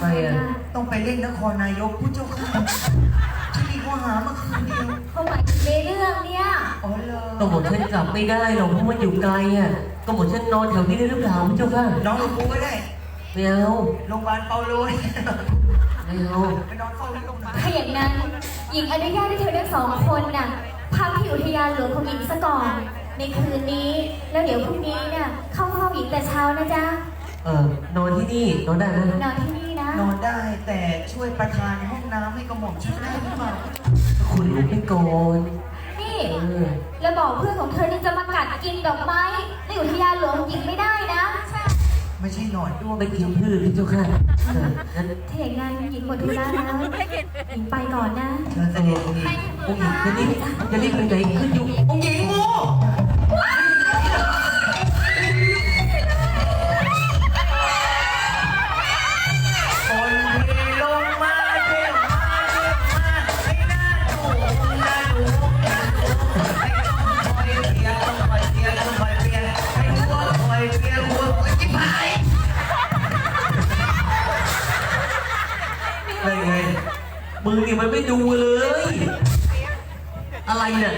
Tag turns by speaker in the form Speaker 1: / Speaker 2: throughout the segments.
Speaker 1: ไปอะ
Speaker 2: ต้องไปเล่นนครนายกผู้เจ้าค่ะที่นี่เขาหามาคืนเดียว
Speaker 3: เขาหมายถึงในเรื่องเนี่ย
Speaker 2: อ๋อเหรอ
Speaker 1: ก็บอกฉันกลับไม่ได้หรอกเพราะมันอยู่ไกลอะก็บอกฉันนอนแถวนี้ได้หรือเปล่าพระเจ้าค่ะ
Speaker 2: น้องกับกูก็ได้
Speaker 1: ไม่เอา
Speaker 2: โรงพยาบาลเปาโลน
Speaker 1: ไม่เอา
Speaker 2: ไปนอนเฝ้าที่โรงพยาบาล
Speaker 3: ถ้าอย่างนั้นหญิงอนุญาตให้เธอทั้งสองคนน่ะพักที่อุทยานหลวงของหญิงซะก่อน ในคืนนี้แล้วเดี๋ยวพรุ่งนี้น่ะเข้าห้องหญิงแต่เช้านะจ๊ะ
Speaker 1: เออนอนที่นี่นอนได้ไหม
Speaker 3: นอนที่นี่ นะ
Speaker 2: นอนได้แต่ช่วยประทานห้องน้ำให้กระหม่อมฉันได้หรือเปล่า
Speaker 1: คุณลุกไปก่อน
Speaker 3: นี่
Speaker 1: เออ
Speaker 3: แล้วบอกเพื่อนของเธอที่จะมากัดกินดอกไม้ในอุทยานหลวงของหญิงไม่ได้นะ
Speaker 2: ไม่ใช่หนอนด้วง
Speaker 1: ไปกินพืชพระเจ้าค่ะเอองั้น
Speaker 3: ถ้าอย่างนั้นหญิงหมดธุระแล้วหญิงไปก่อนนะ
Speaker 2: เชิญเสด็จที
Speaker 1: องค์หญิงจะรีบจะรีบไปไหนขึ้นอยู่
Speaker 2: องค์หญิงงูค ดูเล
Speaker 1: ย อะไรเนี่ย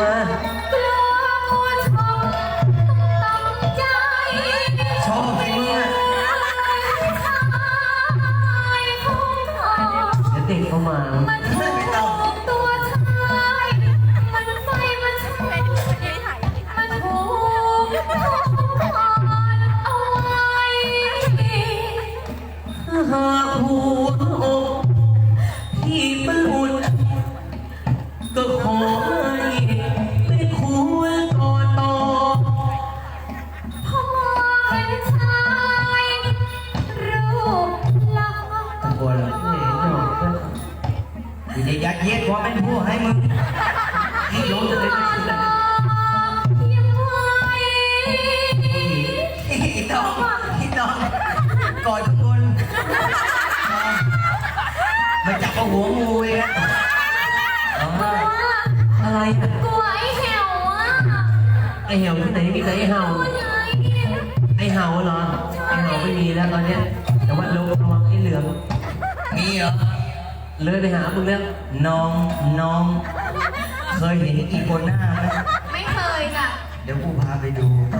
Speaker 1: มา
Speaker 2: พี่
Speaker 3: น้
Speaker 2: อ
Speaker 3: ง
Speaker 2: พี่
Speaker 1: น้อ
Speaker 3: งกอ
Speaker 1: ด
Speaker 3: ทุ
Speaker 1: กค
Speaker 3: น
Speaker 2: มาจับเอาหัวงูเลยนะอ๋อ
Speaker 1: อะไรอะ
Speaker 3: กลัวไอ้เหี่ยวอะ
Speaker 1: ไอเห่าที่ไหนมีแต่ไอเห่า
Speaker 3: กลัวไงเนี่ย
Speaker 1: ไอเห่าเหรอ ไอเห่าไม่มีแล้วตอนเนี้ย แต่ว่าลงระวังไอเหลือง
Speaker 2: มีเหรอ
Speaker 1: เลยไปหามึงแล้ว
Speaker 2: น้องน้อง เคยเห็นอีโกน่าไหม
Speaker 3: ไม่เคยจ้ะ
Speaker 2: เดี๋ยวกูพาไปดู
Speaker 3: ห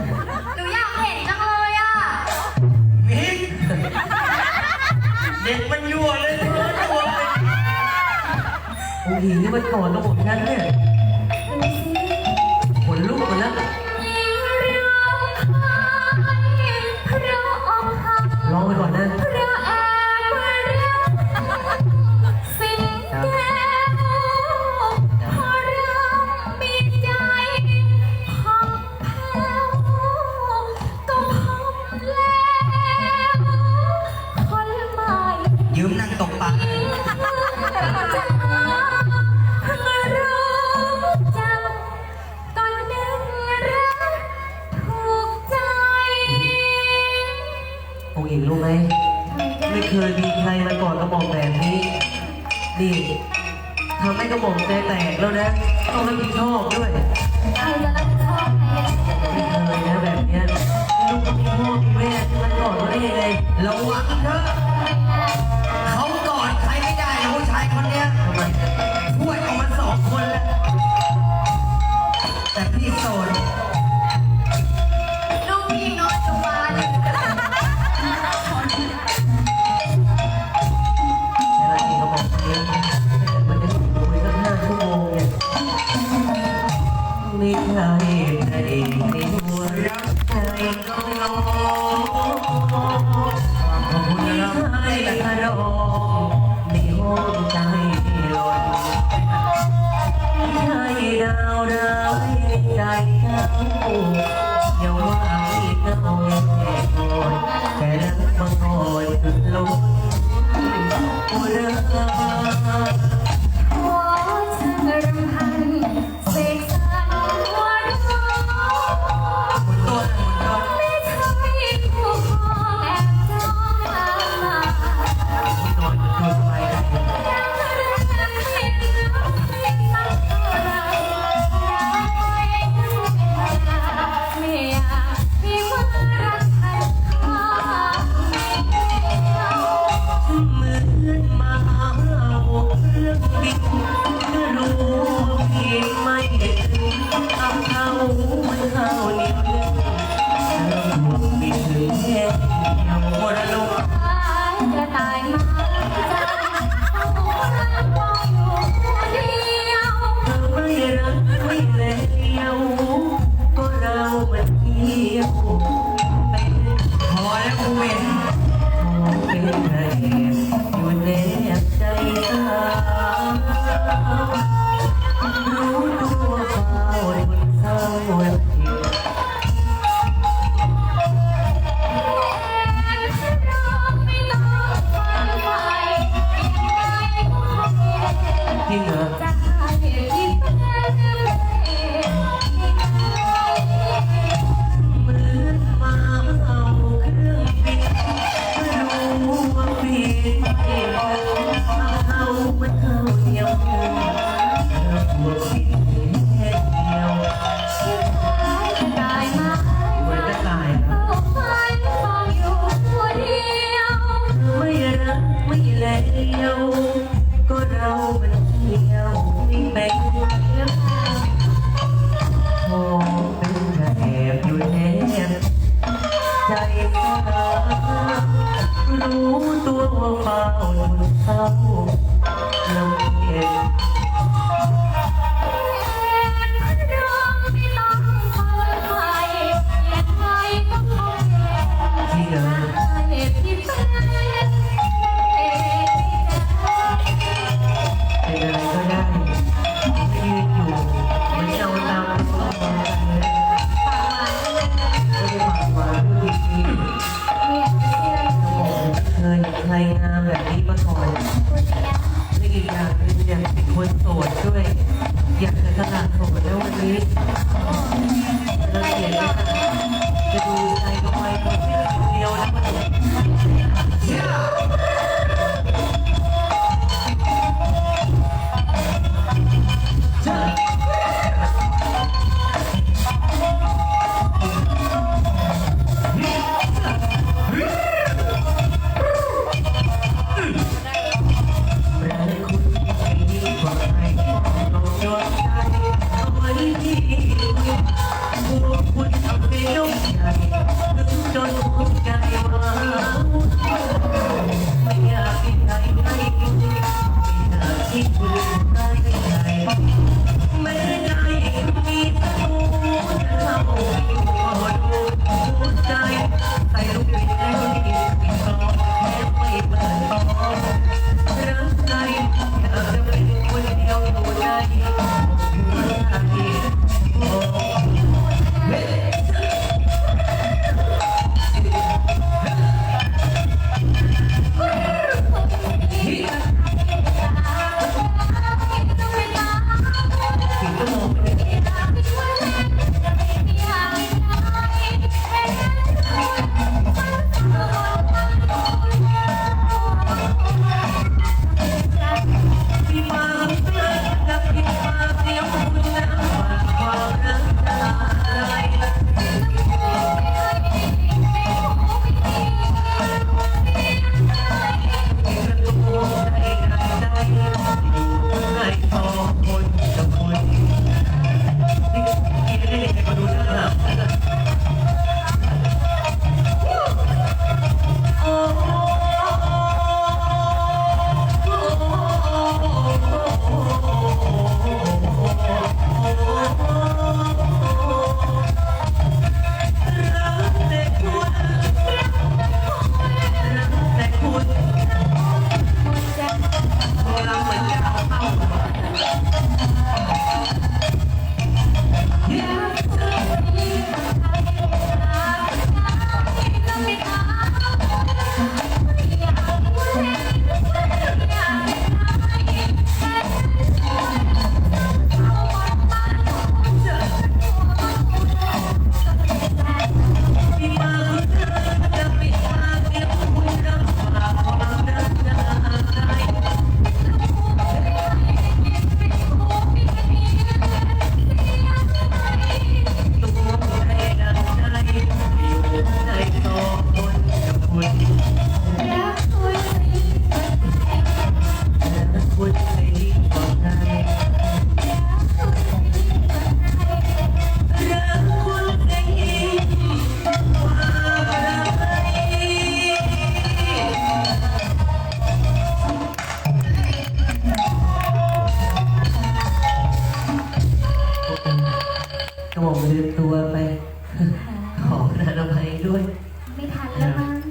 Speaker 1: โอ้โหนี่มันก่อนระบบนั้นเนี่ย
Speaker 3: Thank you.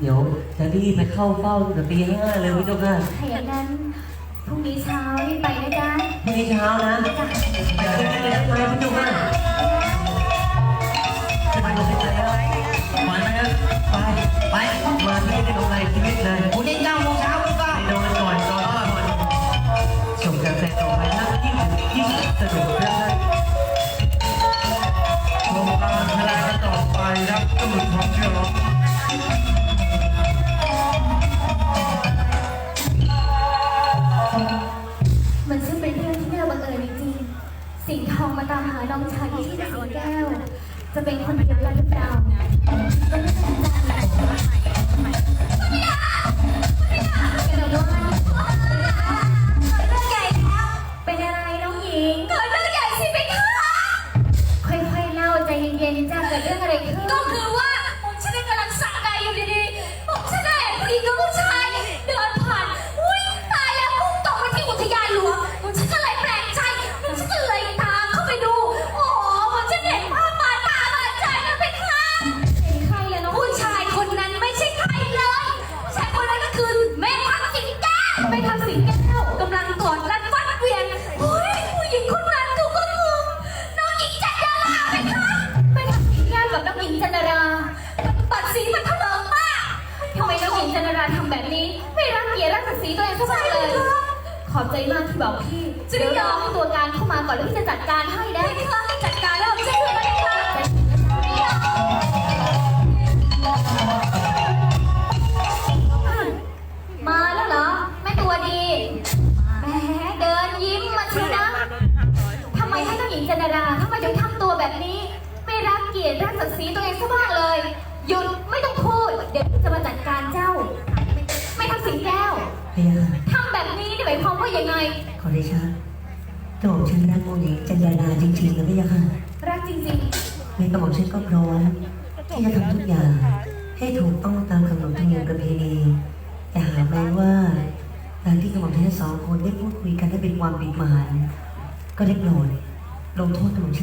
Speaker 3: เดี๋
Speaker 1: ย
Speaker 2: ว
Speaker 3: จะรี
Speaker 2: บ
Speaker 3: ไปเข้าเฝ้าตั้งแต่ตีห้าเลยพี่เจ้าค่ะ
Speaker 4: ถ้าอย่างนั้นพรุ่งนี้เช้ารีบไปนะจ๊ะ
Speaker 3: พรุ่งนี้เช้านะไปจ้ะเลยพี่เจ้าค่ะไปเลยไปเลย
Speaker 2: ไปเลย
Speaker 3: ไป
Speaker 2: ไป
Speaker 3: มาที่นี่เป็นอะไรชีวิตเลย
Speaker 2: พรุ่งนี้เก้าโมงเช้าพี่ป้า
Speaker 3: ไปนอนก่อนก่อนชมกาแฟต่อไปนะยิ่งยิ่งสนุกเรื่อ
Speaker 5: งนั้นชม
Speaker 4: การแสดง
Speaker 1: ต่อไปครับก็มีค
Speaker 4: วา
Speaker 1: มเชื่
Speaker 4: อเรา มาตามหาน้องชายที่
Speaker 3: ชื่อแก้ว
Speaker 4: จะเป็นคนเดี
Speaker 1: ยวกันหรือเปล่า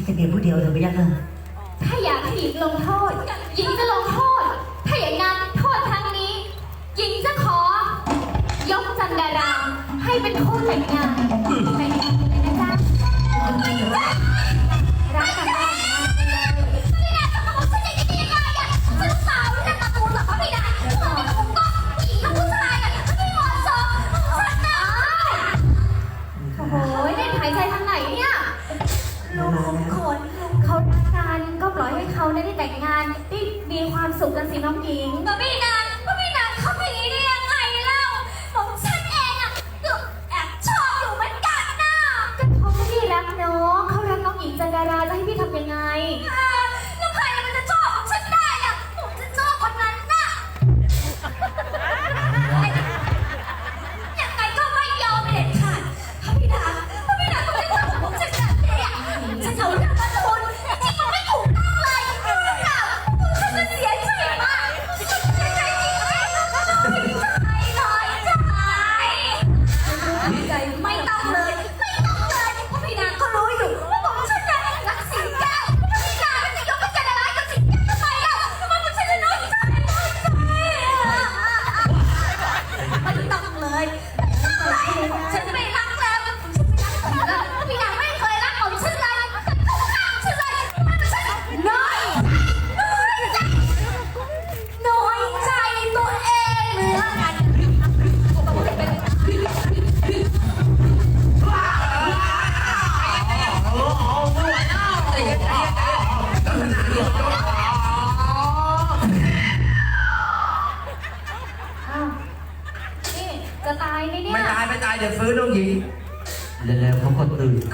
Speaker 1: cái việc ผู้เดียวเธอ
Speaker 4: ไปยั
Speaker 3: กษ์ hơn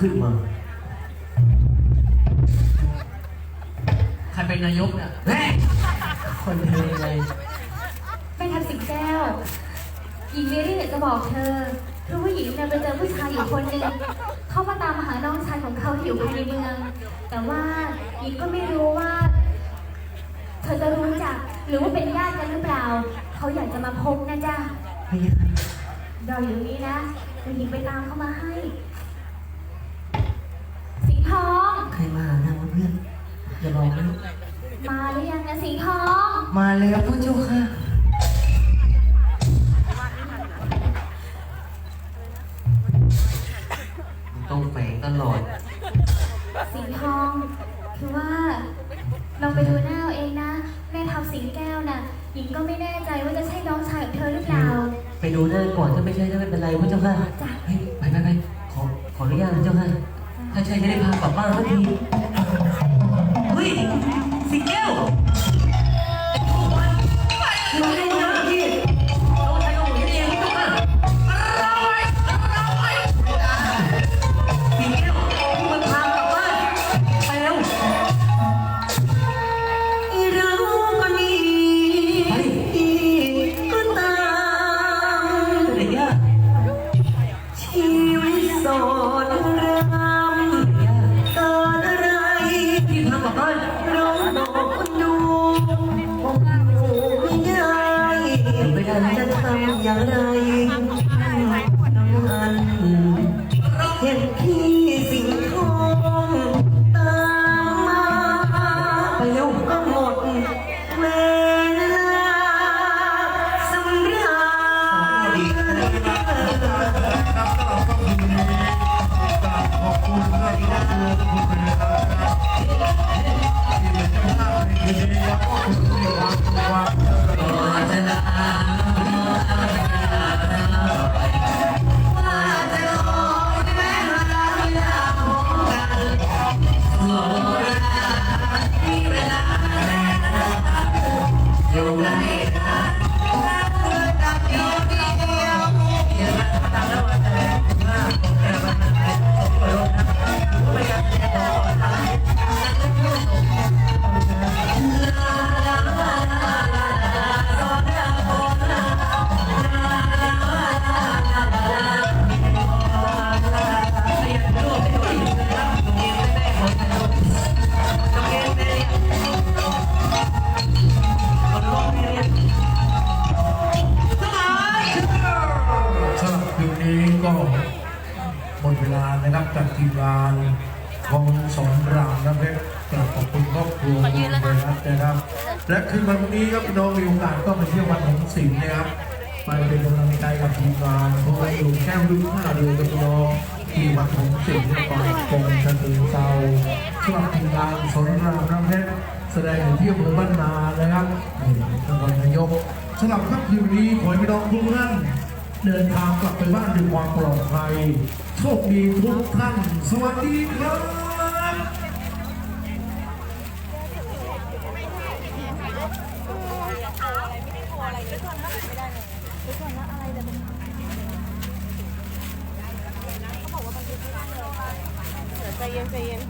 Speaker 3: ึ้นมา
Speaker 2: ใครเป็นนายกเนี่ยแม่
Speaker 3: คนเดีเลย
Speaker 4: ไม่ทัพสิงแก้วหญิงเมรี่อยากจะบอกเธอคือผู้หญิงเนี่ยไปเจอผู้ชายอยู่คนหนึ่งเข้ามาตามมาหาน้องชายของเขาที่อยู่ภายในเมือง แต่ว่าหญิงก็ไม่รู้ว่า เธอจะรู้จักหรือว่าเป็นญาติกันหรือเปล่า เขาอยากจะมาพบนะจ๊ะรออยู่นี่นะคุณหญิงไปตามเข้ามาให้
Speaker 3: มาแล้วพระเจ้าค่ะ
Speaker 5: จากทีมงานของสอนรามน้ำเพชรกราบขอบคุณครอบครัวคุณเบรัตนะครับ และคืนวันนี้ครับพี่น้องมีโอกาสก็มาเที่ยววัดหงส์สิงห์นะครับไปเป็นกำลังใจกับทีมงานเพราะว่าอยู่แค่รุ่นห้าเดือนกับพี่น้องที่วัดหงส์สิงห์เนี่ยก่อนกงชะเชิงเซาสำหรับทีมงานสอนรามน้ำเพชรแสดงอยู่ที่อำเภอบ้านนานะครับนี่นครนายกสำหรับค่ำคืนนี้ขอให้พี่น้องทุกท่าน เดินทางกลับไปบ้านด้วยความปลอดภัยโชคดีทุกท่าน สวัสดีครับ
Speaker 6: ใจเย็นใจเย็น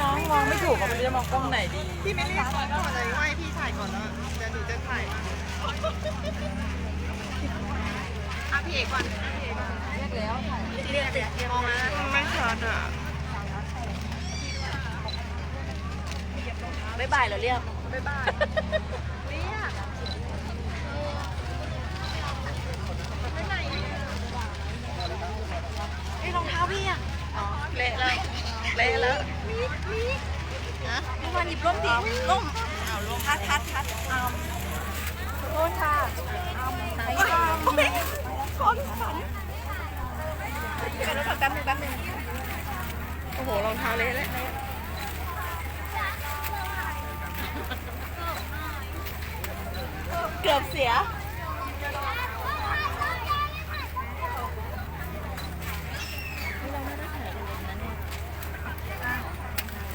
Speaker 6: น้องมองไม่ ถูกว่ามันจะมองกล้องไหนดี พี่ไม่รียกก่อนก่อนเลยว่าให้พี่ถ่ายก่อนแล้วเดี๋ยวหนูจะถ่ายอะพี่เอกก่อนเรียกแล้วถ่ายเรียกเรียกมองนะไม่ชัดอะบ๊ายบายเหรอเรียกบ๊ายบายเรียกไอ้รองเท้าพี่อะเละแล้วเละแล้ว วันหยิบร่มดิร่มเอาร่มทัดทัดทัดเอาขอโทษค่ะเอาไหนค่ะคนฝันเดี๋ยวเราแป๊บนึงแป๊บนึงโอ้โหรองเท้าเละเลยเกือบเสีย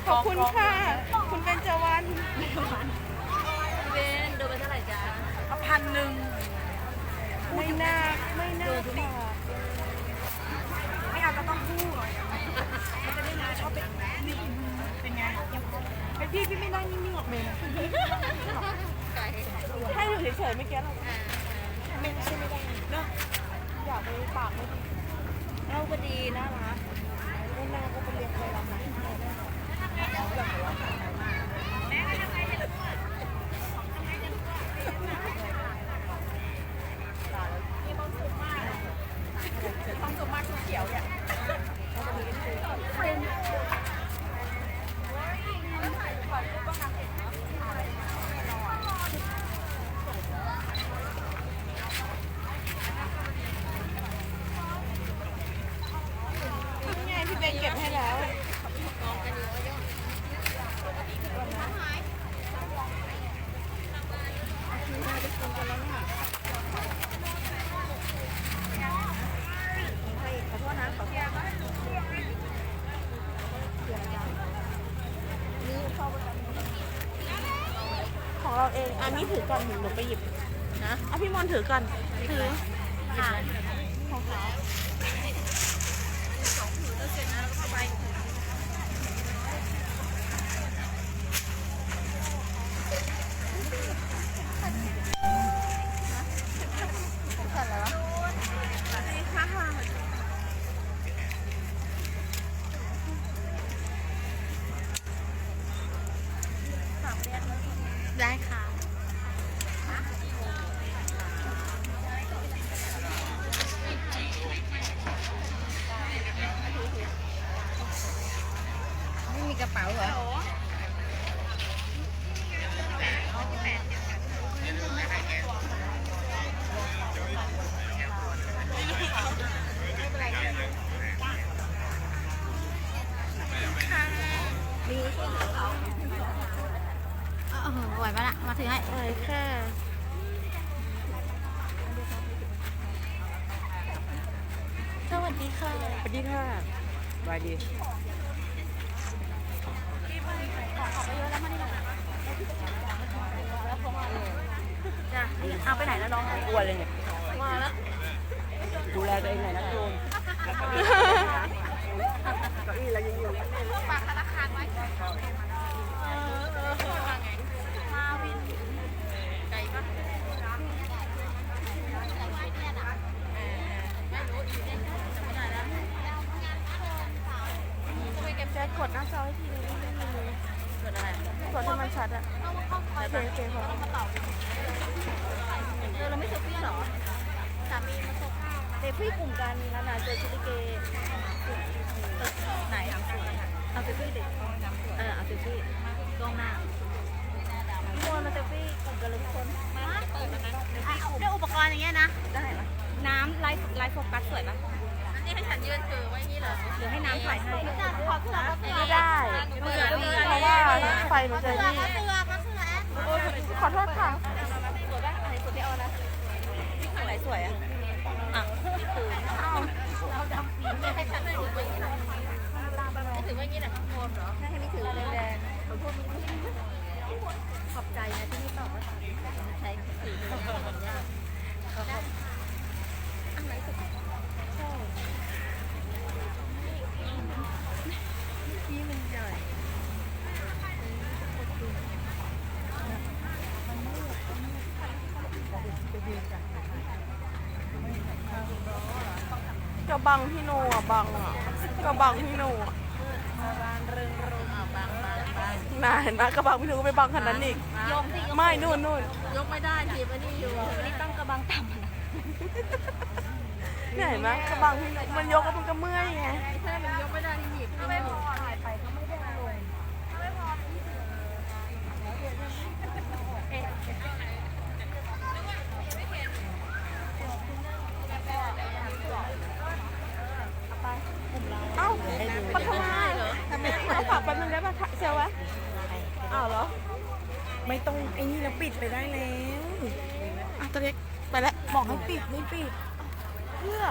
Speaker 6: ขอบคุณค่ะ เบนโดนไปเท่าไหร่จ๊ะเอาพันหนึ่งไม่น่าไม่น่าไม่เอาก็ต้องพูดมันจะได้นะชอบเป็นนี่เป็นไงเป็นพี่พี่ไม่นั่งนิ่งๆหรอกเมย์ให้อยู่เฉยๆเมื่อกี้เราไม่ใช่ไม่ได้เนาะอยากไปปากไม่ดีเราก็ดีน่ารักไม่น่าก็ไปเรียนอะไรรับนะ อั นนี้ถือก่อนหนูไปหยิบนะเอาพี่มอนถือก่อนถือค่ะของเขาสองถือแล้วเสร็จนะแล้วก็ไป ได้ค่ะ
Speaker 4: ไม่มีกระเป๋าเหรอ
Speaker 1: เออไหวปะล่ะ มาถือให้
Speaker 6: ไปค่ะ สวัสดีค่ะ
Speaker 2: สวัสดีค่ะบายดี
Speaker 6: จ้ะเอาไปไหนแล้วน้อง
Speaker 2: อ้วนเลยเนี่ย
Speaker 6: มาแล้ว
Speaker 2: ดูแลตัวเองหน่อยนะโยมเก้าอี้เรายังอยู่
Speaker 6: ฝากธนาคารไว้เออเออมาวินไก่ปะแจ๊คกดหน้าจอให้ทีนึงกดอะไรกดให้มันชัดอะโอเคโอเคพอเออเราไม่เซลฟี่เหรอสามีมาส่งเด็กพี่กลุ่มกันนานาเจอชิลิเกไหน เอาเซลฟี่ดิเออเอาเซลฟี่กล้องหน้าพี่โมมาเซลฟี่กลุ่มกันเลยทุกคนมาเปิดมานะเซลฟี่กลุ่มด้วยอุปกรณ์อย่างเงี้ยนะ ได้ไหมน้ำไลฟ์ไลฟ์โฟกัสสวยปะอันนี้ให้ฉันยืนถือไว้อย่างนี้เหรอหรือให้น้ำถ่ายให้ไม่ได้เบื่อเพราะว่าไฟมันจะนี่ขอโทษค่ะสวยปะอันไหนสวยไม่เอานะอันไหนสวยอะอะคือเอาเราดำปีนให้ฉันถือไว้อย่างนี้หน่อยถือ ไว้อย่างนี้แหน่อยข้างบนเหรอ ให้ไม่ถือแดงๆขอโทษขอบใจนะที่ไม่ตอบว่าใช้ถือเป็นยากอันไหนสุดใช่นี่มันใหญ่
Speaker 7: กระบังพี่โนอะบังอะกระบังพี่โนอะ
Speaker 6: บางเริงรุมอะบางบางบาง
Speaker 7: น่าเห็นไหมกระบังพี่โนก็ไปบังขนาดนั้นอีก
Speaker 6: ยกสิยก
Speaker 7: ไม่นู่นนู่น
Speaker 6: ยกไม่ได้ทีมันนี่อยู่นี่ต้องกระบังต่ำนะ
Speaker 7: เนี่ยเห็นไหมกระบังพี่โนมันยกแล้วมันก็เมื่อยไง
Speaker 6: ถ้ามันยกไม่ได้นี่หยิบไม่พอถ่ายไปก็ไม่ได้ลงไม่พอเอ้าปัทมาเหรอเอาฝากแป๊บนึงได้ป่ะเซลวะ อ้าวเหรอ
Speaker 7: ไม่ต้องไอ้นี่แล้วปิดไปได้แล้วอะตัวเล็กไปแล้วบอกให้ปิดไม่ปิด
Speaker 6: เพื่อ